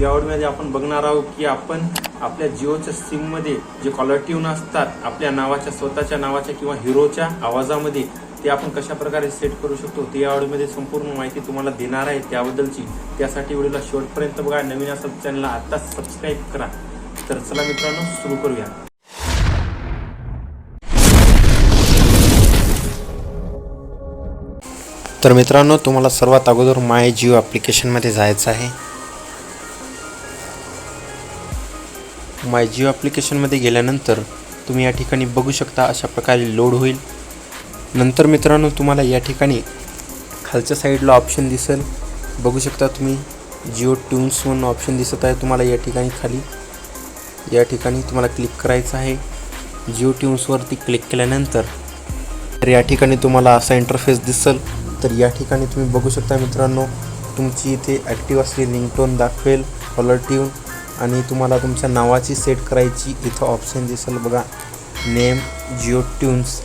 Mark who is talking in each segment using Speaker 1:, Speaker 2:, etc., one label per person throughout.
Speaker 1: या व्हिडिओमध्ये आपण बघणार आहोत की आपण आपल्या जिओच्या सिममध्ये जे कॉलर ट्यून असतात आपल्या नावाच्या स्वतःच्या नावाच्या किंवा हिरोच्या आवाजामध्ये ते आपण कशा प्रकारे सेट करू शकतो ते या व्हिडिओमध्ये संपूर्ण माहिती तुम्हाला देणार आहे त्याबद्दलची. त्यासाठी व्हिडिओला शेवटपर्यंत बघा. नवीन असेल चॅनलला आत्ताच सबस्क्राईब करा. तर चला मित्रांनो सुरू करूया. तर मित्रांनो तुम्हाला सर्वात अगोदर माय जिओ ॲप्लिकेशनमध्ये जायचं आहे. माय जिओ ॲप्लिकेशनमध्ये गेल्यानंतर तुम्ही या ठिकाणी बघू शकता अशा प्रकारे लोड होईल. नंतर मित्रांनो तुम्हाला या ठिकाणी खालच्या साईडला ऑप्शन दिसेल. बघू शकता तुम्ही जिओ ट्यून्स म्हणून ऑप्शन दिसत आहे तुम्हाला या ठिकाणी खाली. या ठिकाणी तुम्हाला क्लिक करायचं आहे. जिओ ट्यून्सवरती क्लिक केल्यानंतर तर या ठिकाणी तुम्हाला असा इंटरफेस दिसेल. तर या ठिकाणी तुम्ही बघू शकता मित्रांनो तुमची इथे ॲक्टिव्ह असलेली रिंगटोन दाखवेल कॉलर ट्यून आणि तुम्हाला तुमच्या नावाची सेट करायची इथं ऑप्शन दिसेल बघा. Name Jio tunes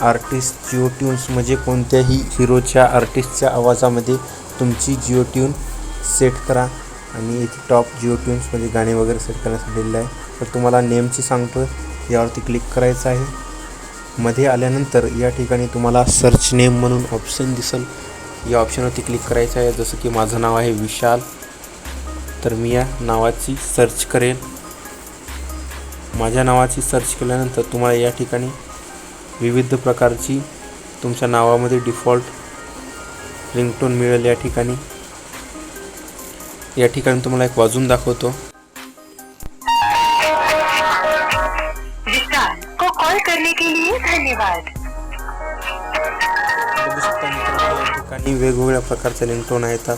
Speaker 1: artist Jio tunes म्हणजे कोणत्याही हिरोच्या आर्टिस्टच्या आवाजामध्ये तुमची जिओ ट्यून सेट करा. आणि इथे टॉप जिओ ट्यून्समध्ये गाणे वगैरे सेट करण्यासाठी दिलेलं आहे. तर तुम्हाला नेमची सांगतो यावरती क्लिक करायचं आहे. मध्ये आल्यानंतर या ठिकाणी तुम्हाला सर्च नेम म्हणून ऑप्शन दिसेल. या ऑप्शनवरती क्लिक करायचं आहे. जसं की माझं नाव आहे विशाल. तर मी या नावाची सर्च करेल माझ्या नावाची सर्च केल्यानंतर तुम्हाला या ठिकाणी विविध प्रकारची तुमच्या नावामध्ये डिफॉल्ट रिंगटोन मिळेल या ठिकाणी. या ठिकाणी तुम्हाला एक वाजून दाखवतो.
Speaker 2: विशाल को कॉल करने के लिए धन्यवाद.
Speaker 1: बघू शकता मित्रांनो या ठिकाणी वेगवेगळ्या प्रकारचे रिंगटोन आहेत.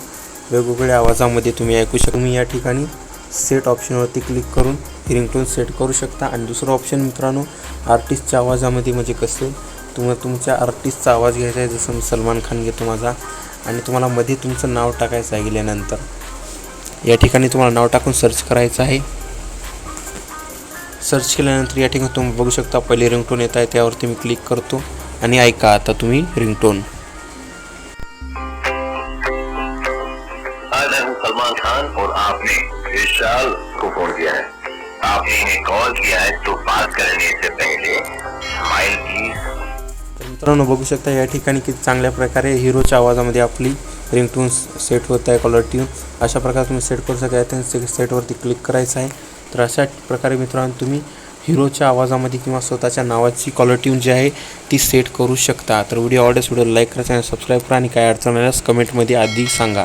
Speaker 1: वेगवेगळ्या आवाजामध्ये तुम्ही ऐकू शकता तुम्ही या ठिकाणी सेट ऑप्शनवरती क्लिक करून रिंगटोन सेट करू शकता. आणि दुसरं ऑप्शन मित्रांनो आर्टिस्टच्या आवाजामध्ये म्हणजे कसं तुम्हाला तुमच्या आर्टिस्टचा आवाज घ्यायचा आहे. जसं मी सलमान खान घेतो माझा. आणि तुम्हाला मध्ये तुमचं नाव टाकायचं आहे गेल्यानंतर. या ठिकाणी तुम्हाला नाव टाकून सर्च करायचं आहे. सर्च केल्यानंतर या ठिकाणी तुम्ही बघू शकता पहिले रिंगटोन येत आहे त्यावरती मी क्लिक करतो. आणि ऐका आता तुम्ही रिंगटोन
Speaker 3: सलमान खान और आपने विशाल को फोन किया है। आपने इन्हें कॉल किया है तो बात करने से पहले। Smile please.
Speaker 1: मित्रांनो बघू शकता या ठिकाणी किती चांगल्या प्रकारे हिरोच्या आवाजामध्ये आपली रिंगटून सेट होत आहे कॉलर ट्यून अशा प्रकारे तुम्ही सेट करू शकता. त्या सेटवरती क्लिक करायचं आहे. तर अशा प्रकारे मित्रांनो तुम्ही हिरोच्या आवाजामध्ये किंवा स्वतःच्या नावाची कॉलर ट्यून जी आहे ती सेट करू शकता. तर व्हिडिओ आवडेल व्हिडिओ लाईक करा चॅनल सबस्क्राईब करा आणि काय अडचण आल्यास कमेंटमध्ये आधी सांगा.